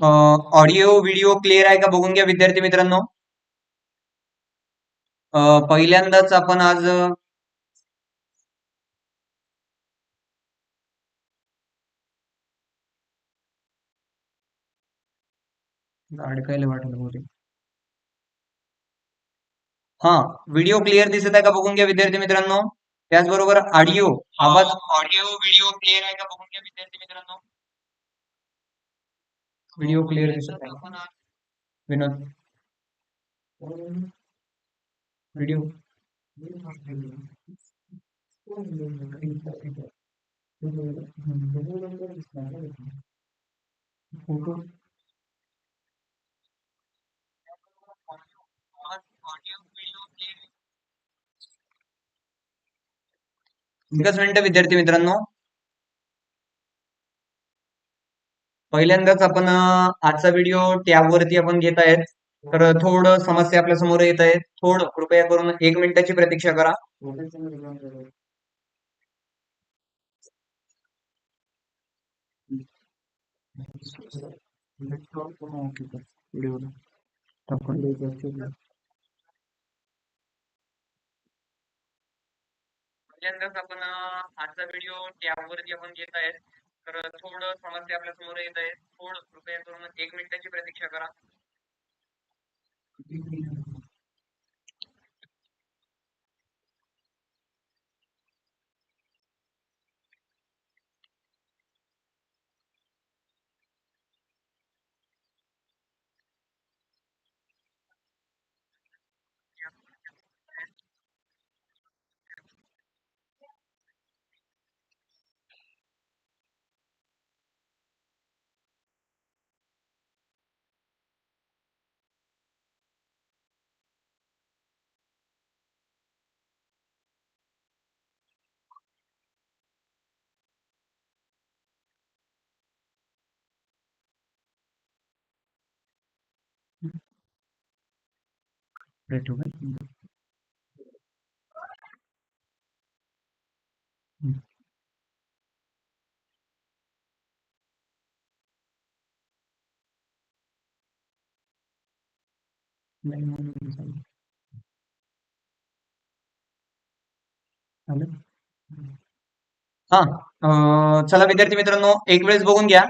Audio video clear आहे का बघून घ्या विद्यार्थी मित्रांनो. पहिल्यांदाच आपण आज अडकायला वाटलं बहुतेक हा व्हिडिओ क्लिअर दिसत आहे का बघून घ्या विद्यार्थी मित्रांनो. त्याचबरोबर ऑडिओ आवाज ऑडिओ व्हिडिओ क्लिअर आहे का बघून घ्या विद्यार्थी मित्रांनो. व्हिडिओ क्लिअर दिसत आहे. विनोद. व्हिडिओ फोटो एकच मिनिट विद्यार्थी मित्रांनो. पहिल्यांदाच आपण आजचा व्हिडिओ टॅबवरती आपण घेत आहेत. तर थोडं समस्या आपल्यासमोर येत आहेत. थोडं कृपया करून एक मिनिटाची प्रतीक्षा करा. पहिल्यांदाच आपण आजचा व्हिडिओ टॅबवरती आपण घेत आहेत. तर थोडं समस्या आपल्यासमोर येत आहे. थोडं कृपया करून एक मिनिटाची प्रतीक्षा करा. हा अ, चला विद्यार्थी मित्रांनो एक वेळेस बघून घ्या.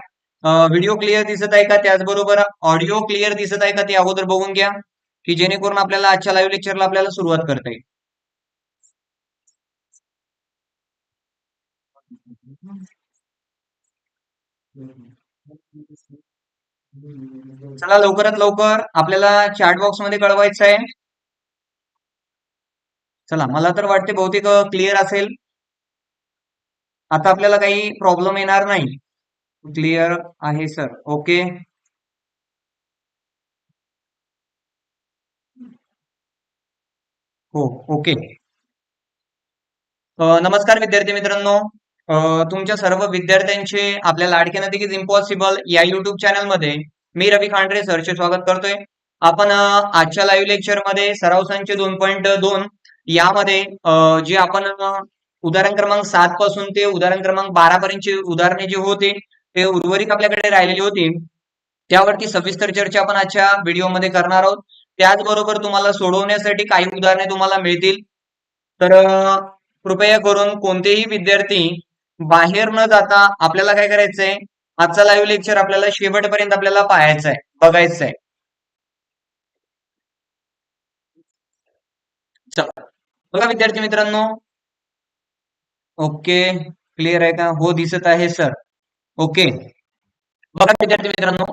व्हिडिओ क्लिअर दिसत आहे का? त्याचबरोबर ऑडिओ क्लिअर दिसत आहे का? ते अगोदर बघून घ्या. की जेणेकरून आपल्याला आजच्या लाईव्ह लेक्चरला आपल्याला सुरुवात करता येईल. चला लवकरात लवकर आपल्याला चॅट बॉक्समध्ये कळवायचं आहे. चला मला तर वाटते बहुतेक क्लिअर असेल. आता आपल्याला काही प्रॉब्लेम येणार नाही. क्लिअर आहे सर ओके हो ओके. अ, नमस्कार विद्यार्थी मित्रांनो. अ, तुमच्या सर्व विद्यार्थ्यांचे आपल्या लाडके नदिकीच इम्पॉसिबल या युट्यूब चॅनलमध्ये मी रवी खांडरे सरचे स्वागत करतोय. आपण अ, आजच्या लाईव्ह लेक्चरमध्ये सराव संच दोन पॉईंट दोन यामध्ये अ, जे आपण अ, उदाहरण क्रमांक सात पासून ते उदाहरण क्रमांक बारा पर्यंतची उदाहरणे जे होते ते उर्वरित आपल्याकडे राहिलेली होती. त्यावरती सविस्तर चर्चा आपण आजच्या व्हिडिओमध्ये करणार आहोत. त्याचबरोबर तुम्हाला सोडवण्यासाठी काही उदाहरणे तुम्हाला मिळतील. तर कृपया करून कोणतेही विद्यार्थी बाहेर न जाता आपल्याला काय करायचंय? आजचा लाईव्ह लेक्चर आपल्याला शेवटपर्यंत आपल्याला पाहायचंय बघायचंय. बघायचं आहे बघा विद्यार्थी मित्रांनो. ओके क्लिअर आहे का? हो दिसत आहे सर ओके. बघा विद्यार्थी मित्रांनो.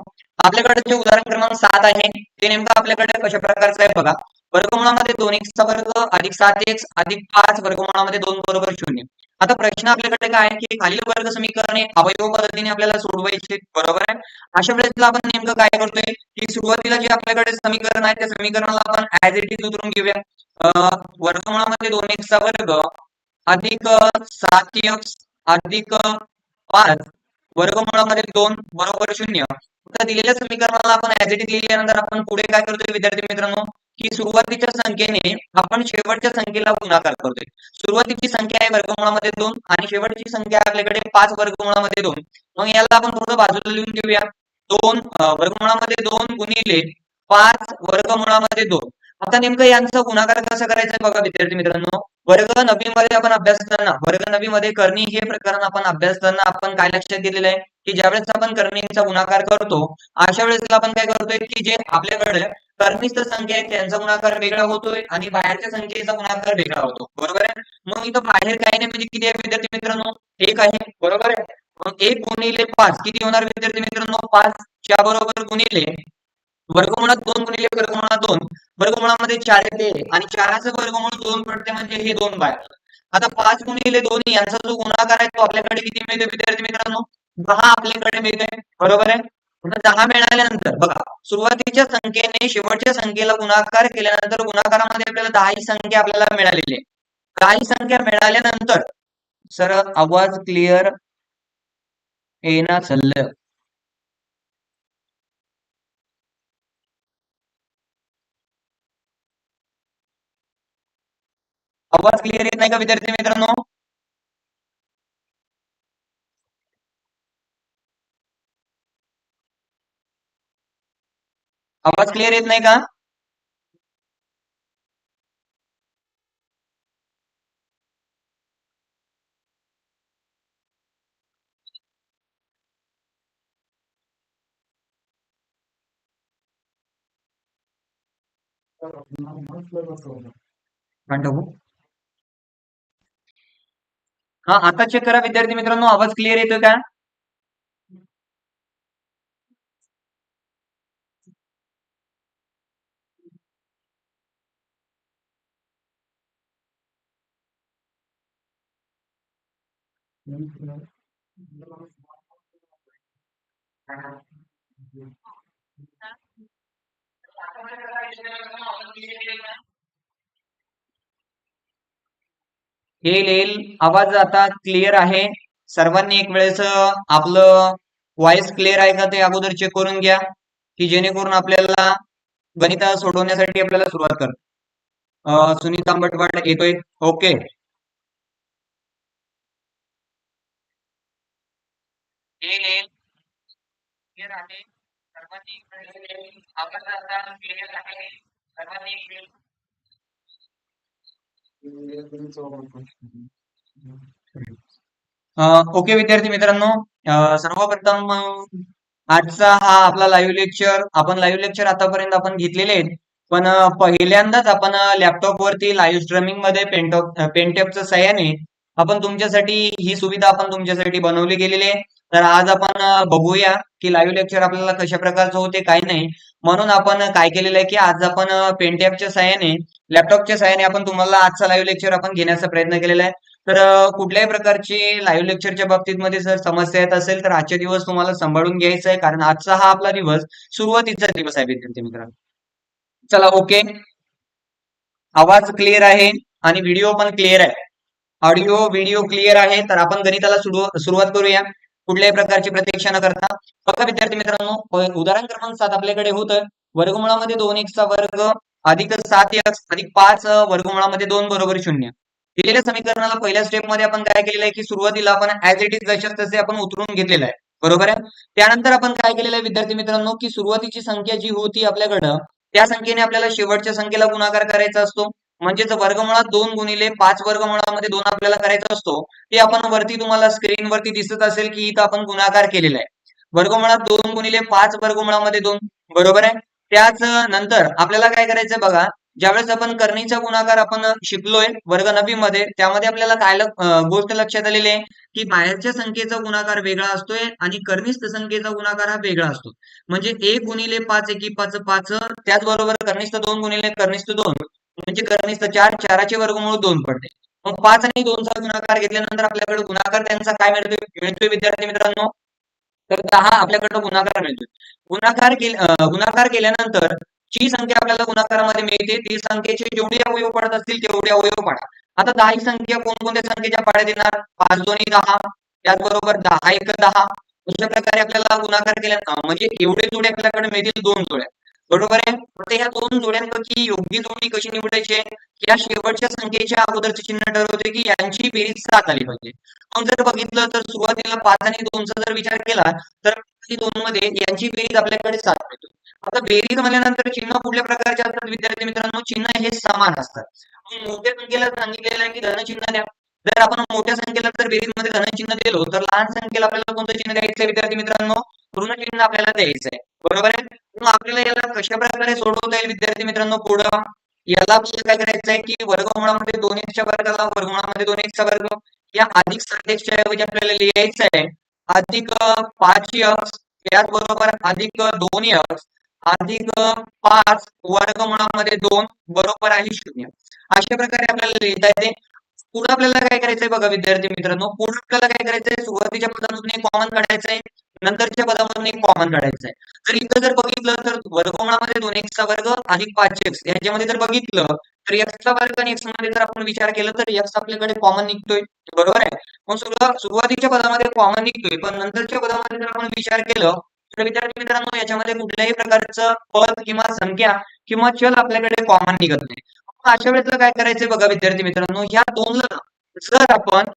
आपल्याकडे जे उदाहरण क्रमांक सात आहे ते नेमकं आपल्याकडे कशा प्रकारचं आहे बघा. वर्गमुळामध्ये दोन चा वर्ग अधिक सात एक्स अधिक पाच वर्गमुळामध्ये दोन बरोबर शून्य. आता प्रश्न आपल्याकडे काय आहे की खालील वर्ग समीकरणे अवयव पद्धतीने आपल्याला सोडवायचे बरोबर आहे? अशा वेळेस आपण नेमकं काय करतोय की सुरुवातीला जे आपल्याकडे समीकरण आहे त्या समीकरणाला आपण ऍज इट इज उतरून घेऊया. वर्गमुळामध्ये दोन चा वर्ग अधिक सात एक्स अधिक पाच वर्गमुळामध्ये दोन बरोबर शून्य. आता दिलेल्या समीकरणाला आपण ऍज इट इज लिहिल्यानंतर आपण पुढे काय करतोय विद्यार्थी मित्रांनो? की सुरुवातीच्या संख्येने आपण शेवटच्या संख्येला गुणाकार करतोय. सुरुवातीची संख्या आहे वर्गमुळामध्ये दोन आणि शेवटची संख्या आपल्याकडे पाच वर्गमुळामध्ये दोन. मग याला आपण थोडं बाजूला लिहून घेऊया. दोन वर्गमुळामध्ये दोन गुणिले पाच वर्गमुळामध्ये दोन. आता नेमकं यांचा गुणाकार कसा करायचा बघा विद्यार्थी मित्रांनो. वर्ग नवी मध्ये आपण अभ्यासताना वर्ग नवी मध्ये करणी हे प्रकरण आपण अभ्यासताना आपण काय लक्षात दिलेलं आहे? की ज्यावेळेस आपण कर्णीचा गुणाकार करतो अशा वेळेस आपण काय करतोय की जे आपल्याकडे कर्णिस्थ संख्या आहे त्यांचा गुणाकार वेगळा होतोय आणि बाहेरच्या संख्येचा गुणाकार वेगळा होतो. बरोबर आहे? मग इथं बाहेर काही नाही म्हणजे किती आहे विद्यार्थी मित्रांनो? एक आहे. बरोबर आहे? मग एक गुणिले पाच. किती होणार विद्यार्थी मित्रांनो? पाच. च्या बरोबर गुणिले वर्गमुळात दोन गुणिले वर्गमुळात दोन. वर्गमुळामध्ये चार येते आणि चाराचं वर्गमुळ दोन पडते म्हणजे हे दोन बाहेर आता पाच गुणिले दोन यांचा जो गुणाकार आहे तो आपल्याकडे किती मिळतो विद्यार्थी मित्रांनो? दहा आपल्याकडे मिळते बरोबर आहे? पुन्हा दहा मिळाल्यानंतर बघा सुरुवातीच्या संख्येने शेवटच्या संख्येला गुणाकार केल्यानंतर गुणाकारामध्ये आपल्याला दहा ही संख्या आपल्याला मिळालेली आहे. काही संख्या मिळाल्यानंतर सर आवाज क्लिअर येना चाललं. आवाज क्लिअर येत नाही का विद्यार्थी मित्रांनो? आवाज क्लिअर येत नाही का? हा आता चेक करा विद्यार्थी मित्रांनो आवाज क्लिअर येतोय का? येईल येईल आवाज आता क्लिअर आहे. सर्वांनी एक वेळेस आपलं व्हॉइस क्लिअर आहे का ते अगोदर चेक करून घ्या की जेणेकरून आपल्याला गणित सोडवण्यासाठी आपल्याला सुरुवात कर. अं, सुनीता आंबटवाड येतोय. ओके येईल क्लिअर आहे सर्वांनी आवाज आता क्लिअर आहे. सर्वांनी ओके विद्यार्थी मित्रांनो सर्वप्रथम आजचा हा आपला लाईव्ह लेक्चर आपण लाईव्ह लेक्चर आतापर्यंत आपण घेतलेले आहेत. पण पहिल्यांदाच आपण लॅपटॉप वरती लाईव्ह स्ट्रीमिंगमध्ये पेंटॉप पेंटॅपच्या सहाय्याने आपण तुमच्यासाठी ही सुविधा आपण तुमच्यासाठी बनवली गेलेली आहे. तर आज आपण बघूया की लाईव्ह लेक्चर आपल्याला कशा प्रकारचं होते काय नाही. म्हणून आपण काय केलेलं आहे की आज आपण पेनटॅपच्या सहाय्याने लॅपटॉपच्या सहाय्याने आपण तुम्हाला आजचा लाईव्ह लेक्चर आपण घेण्याचा प्रयत्न केलेला आहे. तर कुठल्याही प्रकारची लाईव्ह लेक्चरच्या बाबतीत मध्ये जर समस्या येत असेल तर आजचे दिवस तुम्हाला सांभाळून घ्यायचा आहे. कारण आजचा हा आपला दिवस सुरुवातीचा दिवस आहे विद्यार्थी मित्रांनो. चला ओके आवाज क्लिअर आहे आणि व्हिडिओ पण क्लिअर आहे. ऑडिओ व्हिडिओ क्लिअर आहे. तर आपण गणिताला सुरु- सुरुवात करूया. कुठल्याही प्रकारची प्रतीक्षा न करता. बघा विद्यार्थी मित्रांनो उदाहरण क्रमांक सात आपल्याकडे होतं वर्गमुळामध्ये दोन चा वर्ग अधिक सात एक्स अधिक पाच वर्गमुळामध्ये दोन बरोबर शून्य. दिलेल्या समीकरणाला पहिल्या स्टेपमध्ये आपण काय केलेलं आहे की सुरुवातीला आपण ऍज इट इज जशा तसे आपण उतरून घेतलेलं आहे. बरोबर आहे? त्यानंतर आपण काय केलेलं आहे विद्यार्थी मित्रांनो की सुरुवातीची संख्या जी होती आपल्याकडं त्या संख्येने आपल्याला शेवटच्या संख्येला गुणाकार करायचा असतो. म्हणजेच वर्गमुळात दोन गुणिले पाच वर्गमुळामध्ये दोन आपल्याला करायचा असतो ते आपण वरती तुम्हाला स्क्रीनवरती दिसत असेल की इथं आपण गुणाकार केलेला आहे. वर्गमुळात दोन गुणिले पाच वर्गमुळामध्ये दोन बरोबर आहे? त्याच नंतर आपल्याला काय करायचं बघा ज्यावेळेस आपण करणीचा गुणाकार आपण शिकलोय वर्ग नवी मध्ये त्यामध्ये आपल्याला काय गोष्ट लक्षात आलेली आहे की बाहेरच्या संख्येचा गुणाकार वेगळा असतोय आणि कर्निस्थ संख्येचा गुणाकार हा वेगळा असतो. म्हणजे एक गुणिले पाच एकी पाच पाच त्याचबरोबर कर्निस्थ दोन गुणिले कर्निस्थ दोन म्हणजे कर्निस्थ चार चाराचे वर्गमूळ दोन पडते मग पाच आणि दोनचा गुणाकार घेतल्यानंतर आपल्याकडे गुणाकार त्यांचा काय मिळतोय? मिळतोय विद्यार्थी मित्रांनो? तर दहा आपल्याकडे गुणाकार मिळतोय. गुणाकार केल गुणाकार केल्यानंतर जी संख्या आपल्याला गुणाकारामध्ये मिळते ती संख्येचे जेवढे अवयव पडत असतील तेवढे अवयव पाडा. आता दहा ही संख्या कोणकोणत्या संख्येच्या पाड्यात येणार पाच दोन्ही दहा. त्याचबरोबर दहा एक दहा. अशा प्रकारे आपल्याला गुणाकार केल्या म्हणजे एवढे जोडे आपल्याकडे मिळतील दोन जोड्या. बरोबर आहे? फक्त या दोन जोड्यांपैकी योग्य जोडी कशी निवडायची आहे? या शेवटच्या संख्येच्या अगोदरचे चिन्ह ठरवते की यांची बेरीज सात आली पाहिजे? मग जर बघितलं तर सुरुवातीला पाच आणि दोनचा जर विचार केला तर दोन मध्ये यांची बेरीज आपल्याकडे सात मिळतो आता बेरीज म्हणल्यानंतर चिन्ह कुठल्या प्रकारचे असतात? विद्यार्थी मित्रांनो चिन्ह हे समान असतात. मोठ्या संख्येला सांगितलेलं आहे की धनचिन्ह द्या. जर आपण मोठ्या संख्येला जर बेरीजमध्ये धनचिन्ह दिलो तर लहान संख्येला आपल्याला कोणतं चिन्ह द्यायचं विद्यार्थी मित्रांनो ऋण चिन्ह आपल्याला द्यायचं आहे बरोबर आहे? मग आपल्याला याला कशा प्रकारे सोडवता येईल विद्यार्थी मित्रांनो पुढं? याला आपल्याला काय करायचं आहे की वर्गमुळामध्ये दोन एकच्या वर्गाला वर्गमुळामध्ये दोन एकचा वर्ग. या अधिक सात ऐवजी आपल्याला लिहायचं आहे अधिक पाच यक्स त्याचबरोबर अधिक दोन यक्स अधिक पाच वर्गमुळामध्ये दोन बरोबर आहे शून्य. अशा प्रकारे आपल्याला लिहिता येते. पुढे आपल्याला काय करायचंय बघा विद्यार्थी मित्रांनो पुढे आपल्याला काय करायचंय? सुरुवातीच्या पदातून एक कॉमन काढायचंय. नंतरच्या पदामधून एक कॉमन काढायचंय जर इथं जर बघितलं तर वर्गमुळामध्ये दोन एक्सचा वर्ग आणि पाच एक्स याच्यामध्ये जर बघितलं तर एक्सचा वर्ग आणि एक्समध्ये जर आपण विचार केला तर एक्स आपल्याकडे कॉमन निघतोय. बरोबर आहे? मग सुरुवातीच्या पदामध्ये कॉमन निघतोय पण नंतरच्या पदामध्ये जर आपण विचार केलं तर विद्यार्थी मित्रांनो याच्यामध्ये कुठल्याही प्रकारचं पद किंवा संख्या किंवा चल आपल्याकडे कॉमन निघत नाही. अशा वेळेला काय करायचंय बघा विद्यार्थी मित्रांनो ह्या दोनला जर आपण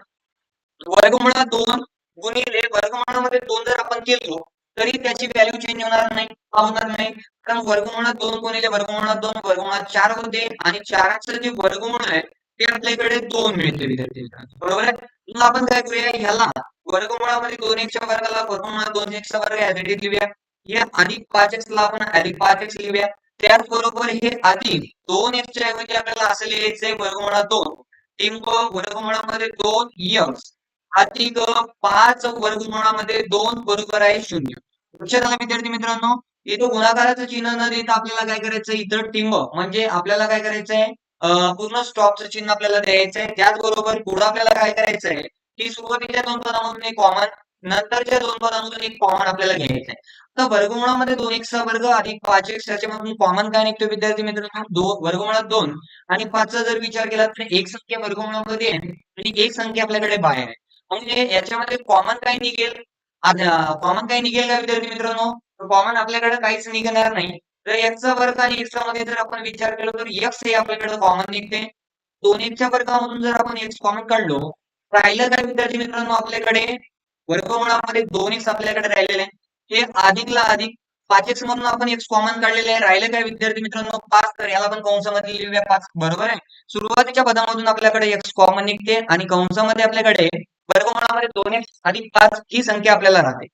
वर्गमुळा दोन गुणिले वर्गमानामध्ये दोन जर आपण केलो तरी त्याची व्हॅल्यू चेंज होणार नाही होणार नाही? कारण वर्गमुळात दोन गुणिले वर्गमुळात दोन वर्गमुळात चार होते आणि चाराचं जे वर्गमुळ आहे ते आपल्याकडे दोन मिळते विद्यार्थी बरोबर आहे? मग आपण काय करूया? ह्याला वर्गमुळामध्ये दोन एकच्या वर्गाला वर्गमुळात दोन एकचा वर्ग ऍडिट लिहूया. या अधिक पाच एक्स ला आपण अधिक पाच एक्स लिहूया. त्याचबरोबर हे अधिक दोन एक्सच्या ऐवजी आपल्याला असं लिहायचंय वर्गमुळा दोन. टिंब वर्गमुळामध्ये दोन यक्स. अधिक पाच वर्गमुळामध्ये दोन बरोबर आहे शून्य. लक्षात आला विद्यार्थी मित्रांनो इथं गुणाकाराचं चिन्ह न देता आपल्याला काय करायचं इथं टिंब. म्हणजे आपल्याला काय करायचंय पूर्ण स्टॉपचं चिन्ह आपल्याला द्यायचंय त्याचबरोबर पुढे आपल्याला काय करायचंय की सुरुवातीच्या दोन पदामधून एक कॉमन नंतरच्या दोन पदामधून एक कॉमन आपल्याला घ्यायचं आहे. तर वर्गमुळामध्ये दोन एक सहा वर्ग अधिक पाच एक त्याच्यामधून कॉमन काय निघतो विद्यार्थी मित्रांनो? दोन वर्गमुळात दोन. आणि पाचचा जर विचार केला तर एक संख्या वर्गमुळामध्ये आहे आणि एक संख्या आपल्याकडे बाहेर आहे. म्हणजे याच्यामध्ये कॉमन काय निघेल? कॉमन काय निघेल का विद्यार्थी मित्रांनो? कॉमन आपल्याकडे काहीच निघणार नाही. तर एक्सचा वर्ग आणि एक्सचा मध्ये जर आपण विचार केला तर एक्स हे आपल्याकडे कॉमन निघते. दोन एकच्या वर्गामधून जर आपण एक्स कॉमन काढलो राहिलं काय विद्यार्थी मित्रांनो आपल्याकडे? वर्गमुळामध्ये दोन एक्स आपल्याकडे राहिलेले हे अधिकला अधिक पाच एक्स मधून आपण एक्स कॉमन काढलेले आहे. राहिले काय विद्यार्थी मित्रांनो? पाच. तर याला आपण कंसामध्ये लिहूया पाच. बरोबर आहे? सुरुवातीच्या पदामधून आपल्याकडे एक्स कॉमन निघते आणि कंसामध्ये आपल्याकडे वर्गमुळामध्ये दोन एक्स अधिक पाच ही संख्या आपल्याला राहते.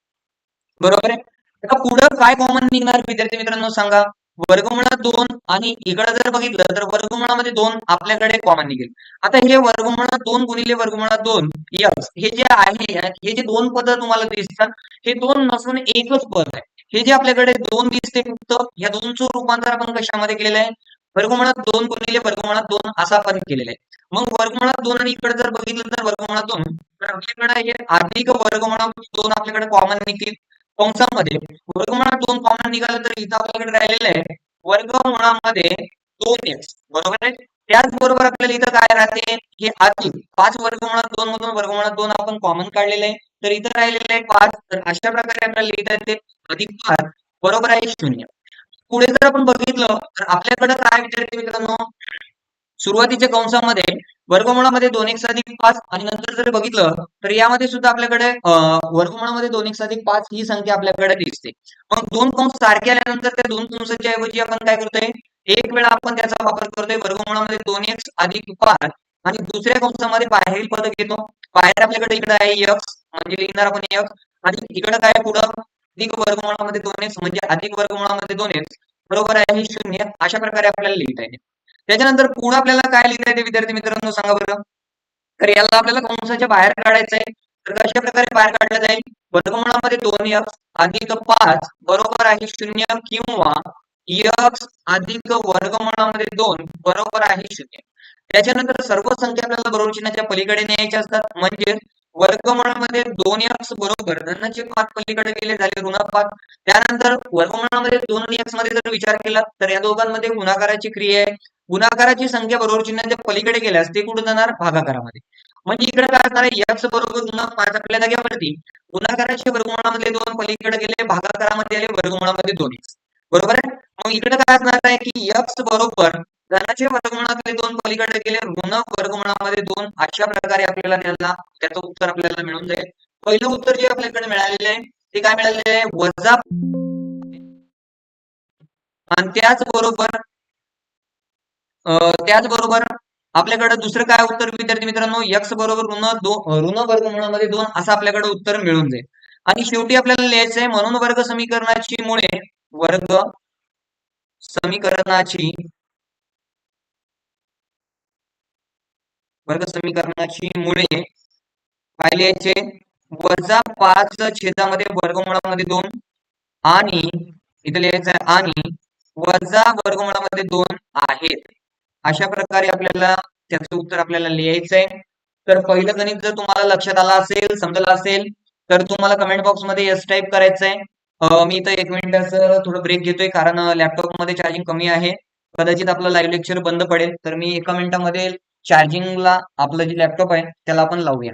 बरोबर आहे? आता पुढे काय कॉमन निघणार? विद्यार्थी मित्रांनो सांगा. वर्गमुळात दोन आणि इकडं जर बघितलं तर वर्गमुळामध्ये दोन आपल्याकडे कॉमन निघेल. आता हे वर्गमुळात दोन गुणिले वर्गमुळात दोन यक्स. हे जे आहे हे जे दोन पद तुम्हाला दिसतात हे दोन नसून एकच पद आहे. हे जे आपल्याकडे दोन दिसते फक्त या दोनचं रूपांतर आपण कशामध्ये केलेलं आहे? वर्गमुळात दोन गुणिले वर्गमुळात दोन असा आपण केलेला आहे. मग वर्गमुळात दोन आणि इकडे जर बघितलं तर वर्गमुळात दोन तर आपल्याकडे हे अधिक वर्गमुळात दोन आपल्याकडे कॉमन निघतील. कंसामध्ये वर्गमुळात दोन कॉमन निघालं तर इथं आपल्याकडे राहिलेलं आहे वर्गमुळामध्ये दोन एक्स बरोबर आहे? त्याचबरोबर आपल्याला इथं काय राहते? हे अधिक पाच वर्गमुळात दोन मधून वर्गमुळात दोन आपण कॉमन काढलेले आहे. तर इथं राहिलेले आहे पाच. तर अशा प्रकारे आपल्याला लिहिता येते अधिक पाच बरोबर आहे शून्य. पुढे जर आपण बघितलं तर आपल्याकडे काय विचारते मित्रांनो? सुरुवातीच्या कंसामध्ये वर्गमुळामध्ये दोन एक अधिक पाच आणि नंतर जर बघितलं तर यामध्ये सुद्धा आपल्याकडे वर्गमुळामध्ये दोन एक अधिक पाच ही संख्या आपल्याकडे दिसते. मग दोन कंस सारखे आल्यानंतर त्या दोन कंसाच्या ऐवजी आपण काय करतोय? एक वेळा आपण त्याचा वापर करतोय वर्गमुळामध्ये दोन एक अधिक पाच आणि दुसऱ्या कंसामध्ये बाहेरील पद घेतो. बाहेर आपल्याकडे इकडे आहे यक्स म्हणजे लिहिणार आपण यक्स आणि इकडे काय पुढं? अधिक वर्गमुळामध्ये दोन एक्स म्हणजे अधिक वर्गमुळामध्ये दोन एक्स. बरोबर आहे शून्य. अशा प्रकारे आपल्याला लिहिता येते. त्याच्यानंतर पुढे आपल्याला काय लिहिता ते विद्यार्थी मित्रांनो सांगा बरं? तर याला आपल्याला कंसाच्या बाहेर काढायचं आहे. तर कशा प्रकारे बाहेर काढलं जाईल? वर्गमुळामध्ये दोन यक्स अधिक पाच बरोबर आहे शून्य किंवा यक्स अधिक वर्गमुळामध्ये दोन बरोबर आहे शून्य. त्याच्यानंतर सर्व संख्या आपल्याला बरोबर चिन्हाच्या पलीकडे न्यायच्या असतात. म्हणजे वर्गमुळामध्ये दोन एक्स बरोबर धनाचे पाच पलीकडे गेले झाले ऋण त्यानंतर वर्गमुळामध्ये दोन एक्समध्ये जर विचार केला तर या दोघांमध्ये गुणाकाराची क्रिया आहे. गुणाकाराची संख्या बरोबर चिन्हाच्या पलीकडे गेल्यास ते कुठे जाणार? भागाकारामध्ये. म्हणजे इकडे काय असणार आहे? एक्स बरोबर गुणा पाच आपल्या जाग्यावरती गुणाकाराचे वर्गमुळामध्ये दोन पलीकडे गेले भागाकारामध्ये आले वर्गमुळामध्ये दोन बरोबर आहे? मग इकडे काय असणार आहे की एक्स बरोबर धनाचे वर्गमुळातले दोन पलीकडे गेले ऋण वर्गमुळामध्ये दोन अशा प्रकारे आपल्याला त्याला त्याचं उत्तर आपल्याला मिळून जाईल. पहिलं उत्तर जे आपल्याकडे मिळालेलं आहे ते काय मिळालेले आहे? वजा. आणि त्याचबरोबर त्याचबरोबर आपल्याकडे दुसरं काय उत्तर विद्यार्थी मित्रांनो? यक्स बरोबर ऋण दोन ऋण वर्गमूळामध्ये दोन असं आपल्याकडे उत्तर मिळून जाईल. आणि शेवटी आपल्याला लिहायचं आहे म्हणून वर्ग समीकरणाची मुळे वर्ग समीकरणाची वर्ग समीकरणाची मुळे काय लिहायचे वजा पाच छेदामध्ये वर्गमुळामध्ये दोन आणि इथे लिहायचं आहे आणि वजा वर्गमुळामध्ये दोन आहेत. अशा प्रकारे आपल्याला त्याचं उत्तर आपल्याला लिहायचं आहे. तर पहिलं गणित जर तुम्हाला लक्षात आलं असेल समजलं असेल तर तुम्हाला कमेंट बॉक्समध्ये यस टाईप करायचं आहे. मी इथं एक मिनिटाचं थोडं ब्रेक घेतोय कारण लॅपटॉपमध्ये चार्जिंग कमी आहे. कदाचित आपलं लाईव्ह लेक्चर बंद पडेल. तर मी एका मिनिटामध्ये चार्जिंगला आपलं जे लॅपटॉप आहे त्याला आपण लावूया.